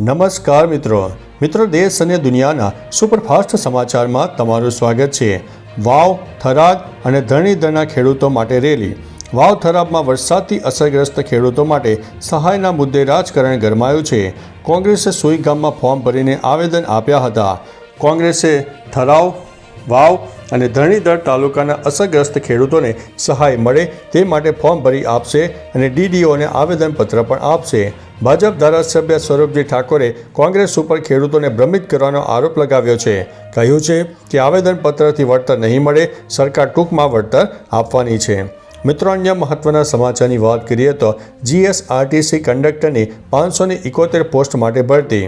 નમસ્કાર મિત્રો. મિત્રો, દેશ અને દુનિયાના સુપરફાસ્ટ સમાચારમાં તમારું સ્વાગત છે. વાવ, થરાદ અને ધરણીધરના ખેડૂતો માટે રેલી. વાવ, થરાદમાં વરસાદથી અસરગ્રસ્ત ખેડૂતો માટે સહાયના મુદ્દે રાજકારણ ગરમાયું છે. કોંગ્રેસે સુઈ ગામમાં ફોર્મ ભરીને આવેદન આપ્યા હતા. કોંગ્રેસે થરાવ વાવ અને ધરણીધર તાલુકાના અસરગ્રસ્ત ખેડૂતોને સહાય મળે તે માટે ફોર્મ ભરી આપશે અને ડીડીઓને આવેદનપત્ર પણ આપશે. ભાજપ ધારાસભ્ય સ્વરૂપજી ઠાકોરે કોંગ્રેસ ઉપર ખેડૂતોને ભ્રમિત કરવાનો આરોપ લગાવ્યો છે. કહ્યું છે કે આવેદનપત્રથી વળતર નહીં મળે, સરકાર ટૂંકમાં વળતર આપવાની છે. મિત્રો, અન્ય મહત્વના સમાચારની વાત કરીએ તો જીએસઆરટીસી કંડક્ટરની પાંચસો ઇકોતેર પોસ્ટ માટે ભરતી.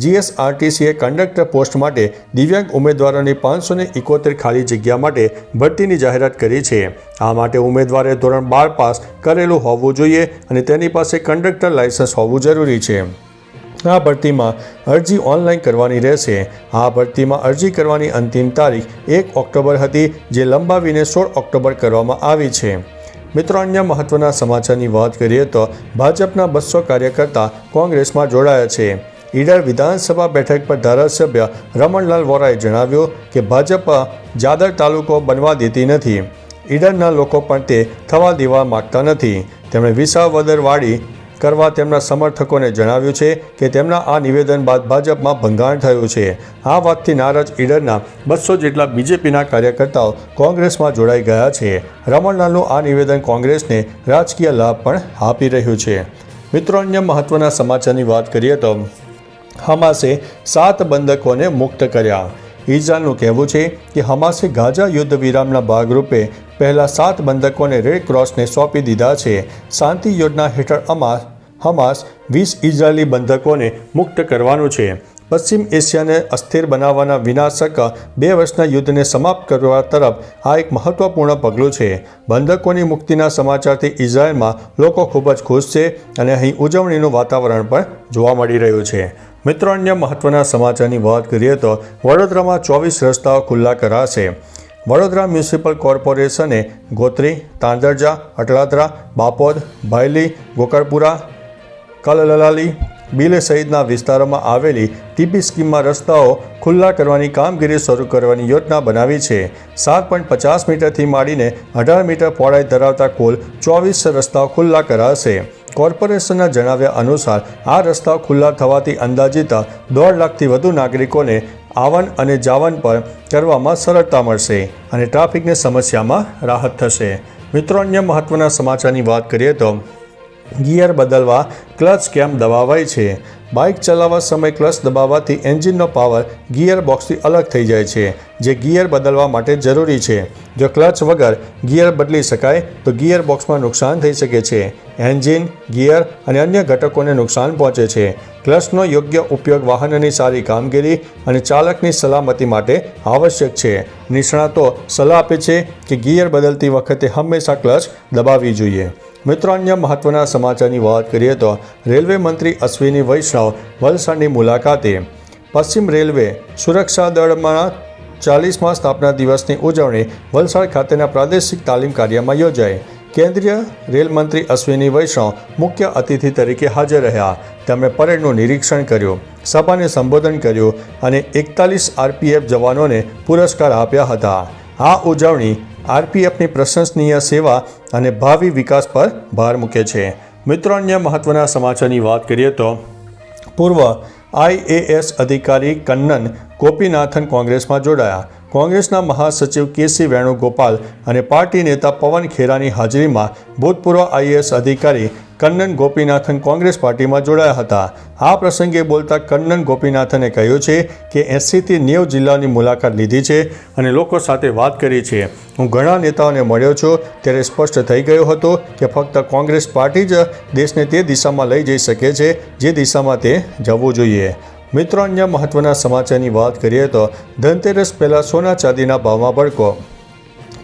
જીએસઆરટીસીએ કંડક્ટર પોસ્ટ માટે દિવ્યાંગ ઉમેદવારોની પાંચસો ઇકોતેર ખાલી જગ્યા માટે ભરતીની જાહેરાત કરી છે. આ માટે ઉમેદવારે ધોરણ બાર પાસ કરેલું હોવું જોઈએ અને તેની પાસે કંડક્ટર લાયસન્સ હોવું જરૂરી છે. આ ભરતીમાં અરજી ઓનલાઈન કરવાની રહેશે. આ ભરતીમાં અરજી કરવાની અંતિમ તારીખ એક ઓક્ટોબર હતી, જે લંબાવીને સોળ ઓક્ટોબર કરવામાં આવી છે. મિત્રો, અન્ય મહત્વના સમાચારની વાત કરીએ તો ભાજપના બસો કાર્યકર્તા કોંગ્રેસમાં જોડાયા છે. ઈડર વિધાનસભા બેઠક પર ધારાસભ્ય રમણલાલ વોરાએ જણાવ્યું કે ભાજપ જાદર તાલુકો બનવા દેતી નથી. ઈડરના લોકો પણ તે થવા દેવા માગતા નથી. તેમણે વિસાવદરવાડી કરવા તેમના સમર્થકોને જણાવ્યું છે કે તેમના આ નિવેદન બાદ ભાજપમાં ભંગાણ થયું છે. આ વાતથી નારાજ ઈડરના બસો જેટલા બીજેપીના કાર્યકર્તાઓ કોંગ્રેસમાં જોડાઈ ગયા છે. રમણલાલનું આ નિવેદન કોંગ્રેસને રાજકીય લાભ પણ આપી રહ્યું છે. મિત્રો, અન્ય મહત્વના સમાચારની વાત કરીએ તો હમાસે સાત બંધકોને મુક્ત કર્યા. ઇઝરાયલનું કહેવું છે કે હમાસે ગાઝા યુદ્ધ વિરામના ભાગરૂપે પહેલાં સાત બંધકોને રેડ ક્રોસને સોંપી દીધા છે. શાંતિ યોજના હેઠળ અમાસ હમાસ વીસ ઇઝરાયેલી બંધકોને મુક્ત કરવાનું છે. પશ્ચિમ એશિયાને અસ્થિર બનાવવાના વિનાશક બે વર્ષના યુદ્ધને સમાપ્ત કરવા તરફ આ એક મહત્વપૂર્ણ પગલું છે. બંધકોની મુક્તિના સમાચારથી ઇઝરાયલમાં લોકો ખૂબ જ ખુશ છે અને અહીં ઉજવણીનું વાતાવરણ પણ જોવા મળી રહ્યું છે. મિત્રો, અન્ય મહત્વના સમાચારની વાત કરીએ તો વડોદરામાં ચોવીસ રસ્તાઓ ખુલ્લા કરાશે. વડોદરા મ્યુનિસિપલ કોર્પોરેશને ગોત્રી, તાંદરજા, અટલાદરા, બાપોદ, ભાયલી ગોકળપુરા કલલલાલી, બિલ સહિતના વિસ્તારોમાં આવેલી ટીપી સ્કીમમાં રસ્તાઓ ખુલ્લા કરવાની કામગીરી શરૂ કરવાની યોજના બનાવી છે. સાત પોઈન્ટ પચાસ મીટરથી માંડીને અઢાર મીટર પહોળાઈ ધરાવતા કુલ ચોવીસ રસ્તાઓ ખુલ્લા કરાશે. કોર્પોરેશનના જણાવ્યા અનુસાર, આ રસ્તાઓ ખુલ્લા થવાથી અંદાજિત દોઢ લાખથી વધુ નાગરિકોને આવન અને જાવન પર કરવામાં સરળતા મળશે અને ટ્રાફિકની સમસ્યામાં રાહત થશે. મિત્રો, અન્ય મહત્વના સમાચારની વાત કરીએ તો ગિયર બદલવા ક્લચ કેમ દબાવાય છે? બાઇક ચલાવવા સમયે ક્લચ દબાવવાથી એન્જિનનો પાવર ગિયર બોક્સથી અલગ થઈ જાય છે, જે ગિયર બદલવા માટે જરૂરી છે. જો ક્લચ વગર ગિયર બદલી શકાય, તો ગિયર બોક્સમાં નુકસાન થઈ શકે છે. એન્જિન, ગિયર અને અન્ય ઘટકોને નુકસાન પહોંચે છે. ક્લચનો યોગ્ય ઉપયોગ વાહનની સારી કામગીરી અને ચાલકની સલામતી માટે આવશ્યક છે. નિષ્ણાતો સલાહ આપે છે કે ગિયર બદલતી વખતે હંમેશા ક્લચ દબાવવી જોઈએ. મિત્રો અન્ય મહત્વના સમાચારની વાત કરીએ તો રેલવે મંત્રી અશ્વિની વૈષ્ણવ વલસાડની મુલાકાતે પશ્ચિમ રેલવે સુરક્ષા દળમાં ચાલીસમા સ્થાપના દિવસની ઉજવણી વલસાડ ખાતેના પ્રાદેશિક તાલીમ કાર્યમાં યોજાઈ. કેન્દ્રીય રેલ મંત્રી અશ્વિની વૈષ્ણવ મુખ્ય અતિથિ તરીકે હાજર રહ્યા. તેમણે પરેડનું નિરીક્ષણ કર્યું, સભાને સંબોધન કર્યું અને એકતાલીસ આરપીએફ જવાનોને પુરસ્કાર આપ્યા હતા. આ ઉજવણી આરપીએફની પ્રશંસનીય સેવા અને ભાવિ વિકાસ પર ભાર મૂકે છે. મિત્રો, અન્ય મહત્વના સમાચારની વાત કરીએ તો પૂર્વ આઈએએસ અધિકારી કન્નન ગોપીનાથન કોંગ્રેસમાં જોડાયા. કોંગ્રેસના મહાસચિવ કેસી વેણુગોપાલ અને પાર્ટી નેતા પવન ખેરાની હાજરીમાં ભૂતપૂર્વ આઈએએસ અધિકારી કન્નન ગોપીનાથન કોંગ્રેસ પાર્ટીમાં જોડાયા હતા. આ પ્રસંગે બોલતા કન્નન ગોપીનાથને કહ્યું છે કે એંસીથી નેવ જિલ્લાની મુલાકાત લીધી છે અને લોકો સાથે વાત કરી છે. હું ઘણા નેતાઓને મળ્યો છું, ત્યારે સ્પષ્ટ થઈ ગયો હતો કે ફક્ત કોંગ્રેસ પાર્ટી જ દેશને તે દિશામાં લઈ જઈ શકે છે, જે દિશામાં તે જવું જોઈએ. મિત્રો, અન્ય મહત્વના સમાચારની વાત કરીએ તો ધનતેરસ પહેલાં સોના ચાંદીના ભાવમાં ભડકો.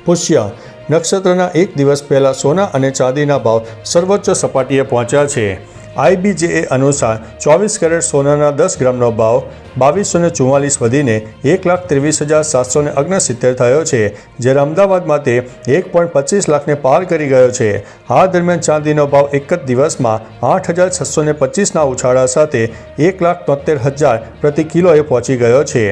પુષ્ય, નક્ષત્રના એક દિવસ પહેલાં સોના અને ચાંદીના ભાવ સર્વોચ્ચ સપાટીએ પહોંચ્યા છે. આઈબીજેએ અનુસાર ચોવીસ કેરેટ સોનાના દસ ગ્રામનો ભાવ બાવીસો ને ચુમ્માલીસ વધીને એક લાખ ત્રેવીસ હજાર સાતસો ને ઓગણસિત્તેર થયો છે, જ્યારે અમદાવાદમાં તે એક પોઈન્ટ પચીસ લાખને પાર કરી ગયો છે. આ દરમિયાન ચાંદીનો ભાવ એક જ દિવસમાં આઠ હજાર છસો ને પચીસના ઉછાળા સાથે એક લાખ તોતેર હજાર પ્રતિ કિલોએ પહોંચી ગયો છે.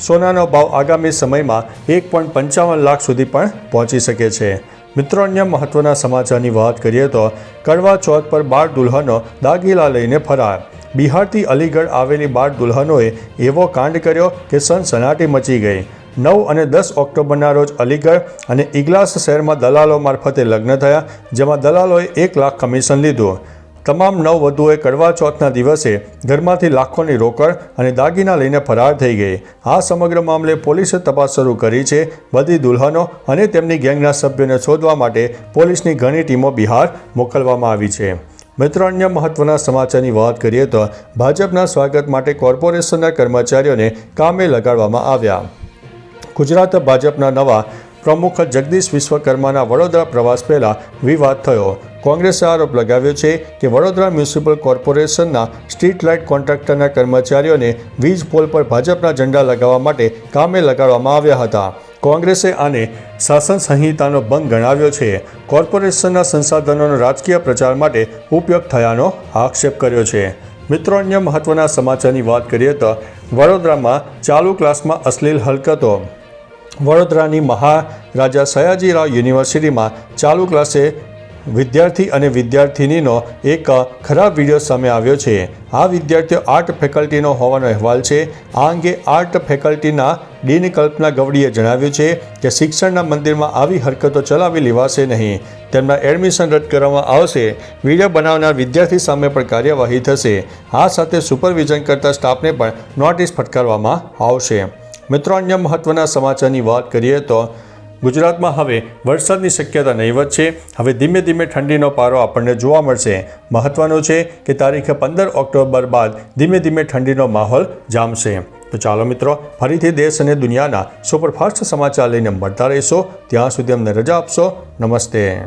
સોનાનો ભાવ આગામી સમયમાં એક પોઈન્ટ પંચાવન લાખ સુધી પણ પહોંચી શકે છે. મિત્રો, અન્ય મહત્વના સમાચારની વાત કરીએ તો કડવા ચોથ પર બાળ દુલ્હનો દાગીલા લઈને ફરાર. બિહારથી અલીગઢ આવેલી બાળ દુલ્હનોએ એવો કાંડ કર્યો કે સનસનાટી મચી ગઈ. નવ અને દસ ઓક્ટોબરના રોજ અલીગઢ અને ઇગલાસ શહેરમાં દલાલો મારફતે લગ્ન થયા, જેમાં દલાલોએ એક લાખ કમિશન લીધું. તમામ નવ વધુએ કડવા ચોથના દિવસે ઘરમાંથી લાખોની રોકડ અને દાગીના લઈને ફરાર થઈ ગઈ. આ સમગ્ર મામલે પોલીસે તપાસ શરૂ કરી છે. બધી દુલ્હનો અને તેમની ગેંગના સભ્યોને શોધવા માટે પોલીસની ઘણી ટીમો બિહાર મોકલવામાં આવી છે. મિત્રો, અન્ય મહત્વના સમાચારની વાત કરીએ તો ભાજપના સ્વાગત માટે કોર્પોરેશનના કર્મચારીઓને કામે લગાડવામાં આવ્યા. ગુજરાત ભાજપના નવા પ્રમુખ જગદીશ વિશ્વકર્માના વડોદરા પ્રવાસ પહેલા વિવાદ થયો. કોંગ્રેસે આરોપ લગાવ્યો છે કે વડોદરા મ્યુનિસિપલ કોર્પોરેશનના સ્ટ્રીટ લાઇટ કોન્ટ્રાક્ટરના કર્મચારીઓને વીજ પોલ પર ભાજપના ઝંડા લગાવવા માટે કામે લગાડવામાં આવ્યા હતા. કોંગ્રેસે આને શાસન સંહિતાનો ભંગ ગણાવ્યો છે. કોર્પોરેશનના સંસાધનોનો રાજકીય પ્રચાર માટે ઉપયોગ થયાનો આક્ષેપ કર્યો છે. મિત્રો, અન્ય મહત્વના સમાચારની વાત કરીએ તો વડોદરામાં ચાલુ ક્લાસમાં અશ્લીલ હલકતો વડોદરાની મહારાજા સયાજીરાવ યુનિવર્સિટીમાં ચાલુ ક્લાસે વિદ્યાર્થી અને વિદ્યાર્થિનીનો એક ખરાબ વીડિયો સામે આવ્યો છે. આ વિદ્યાર્થીઓ આર્ટ ફેકલ્ટીનો હોવાનો અહેવાલ છે. આ અંગે આર્ટ ફેકલ્ટીના ડીન કલ્પના ગવડીએ જણાવ્યું છે કે શિક્ષણના મંદિરમાં આવી હરકતો ચલાવી લેવાશે નહીં. તેમના એડમિશન રદ કરવામાં આવશે. વીડિયો બનાવનાર વિદ્યાર્થી સામે પણ કાર્યવાહી થશે. આ સાથે સુપરવિઝન કરતા સ્ટાફને પણ નોટિસ ફટકારવામાં આવશે. મિત્રો, અન્ય મહત્વના સમાચારની વાત કરીએ તો ગુજરાતમાં હવે વરસાદની શક્યતા નહીવત છે. હવે ધીમે ધીમે ઠંડીનો પારો આપણને જોવા મળશે. મહત્વનું છે કે તારીખે પંદર ઓક્ટોબર બાદ ધીમે ધીમે ઠંડીનો માહોલ જામશે. તો ચાલો મિત્રો, ફરીથી દેશ અને દુનિયાના સુપરફાસ્ટ સમાચાર લઈને મળતા રહીશો. ત્યાં સુધી અમને રજા આપશો. નમસ્તે.